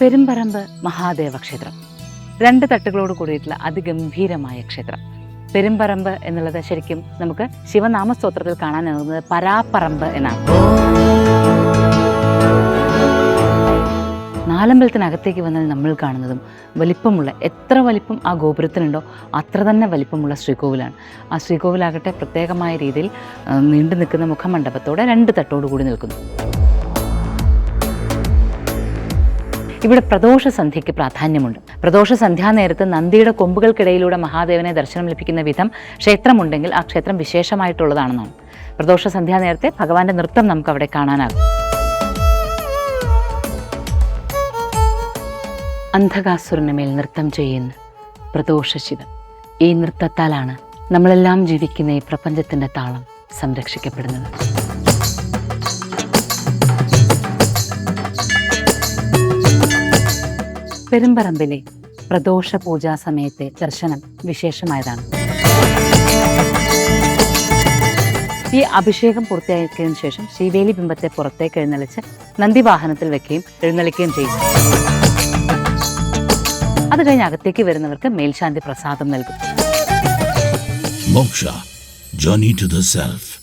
പെരുമ്പറമ്പ് മഹാദേവ ക്ഷേത്രം രണ്ട് തട്ടുകളോട് കൂടിയിട്ടുള്ള അതിഗംഭീരമായ ക്ഷേത്രം. പെരുമ്പറമ്പ് എന്നുള്ളത് ശരിക്കും നമുക്ക് ശിവനാമസ്തോത്രത്തിൽ കാണാനാകുന്നത് പരാപ്പറമ്പ് എന്നാണ്. നാലമ്പലത്തിനകത്തേക്ക് വന്നാൽ നമ്മൾ കാണുന്നതും വലിപ്പമുള്ള എത്ര വലിപ്പം ആ ഗോപുരത്തിനുണ്ടോ അത്ര തന്നെ വലിപ്പമുള്ള ശ്രീകോവിലാണ്. ആ ശ്രീകോവിലാകട്ടെ പ്രത്യേകമായ രീതിയിൽ നീണ്ടു നിൽക്കുന്ന മുഖമണ്ഡപത്തോടെ രണ്ട് തട്ടോടു കൂടി നിൽക്കുന്നു. ഇവിടെ പ്രദോഷ സന്ധ്യയ്ക്ക് പ്രാധാന്യമുണ്ട്. പ്രദോഷ സന്ധ്യാനേരത്ത് നന്ദിയുടെ കൊമ്പുകൾക്കിടയിലൂടെ മഹാദേവനെ ദർശനം ലഭിക്കുന്ന വിധം ക്ഷേത്രമുണ്ടെങ്കിൽ ആ ക്ഷേത്രം വിശേഷമായിട്ടുള്ളതാണെന്നാണ്. പ്രദോഷ സന്ധ്യാനേരത്തെ ഭഗവാന്റെ നൃത്തം നമുക്ക് അവിടെ കാണാനാകും. അന്ധകാസുരന് മേൽ നൃത്തം ചെയ്യുന്ന പ്രദോഷ ശിവൻ ഈ നൃത്തത്താലാണ് നമ്മളെല്ലാം ജീവിക്കുന്ന ഈ പ്രപഞ്ചത്തിന്റെ താളം സംരക്ഷിക്കപ്പെടുന്നത്. പെരുമ്പറമ്പിലെ പ്രദോഷ പൂജാ സമയത്തെ ദർശനം വിശേഷമായതാണ്. ഈ അഭിഷേകം പൂർത്തിയാക്കിയതിനു ശേഷം ശിവേലി ബിംബത്തെ പുറത്തേക്ക് എഴുന്നള്ളിച്ച് നന്ദി വാഹനത്തിൽ വെക്കുകയും എഴുന്നള്ളിക്കുകയും ചെയ്യും അത് കഴിഞ്ഞ് അകത്തേക്ക് വരുന്നവർക്ക് മേൽശാന്തി പ്രസാദം നൽകും. Moksha Journey to the Self.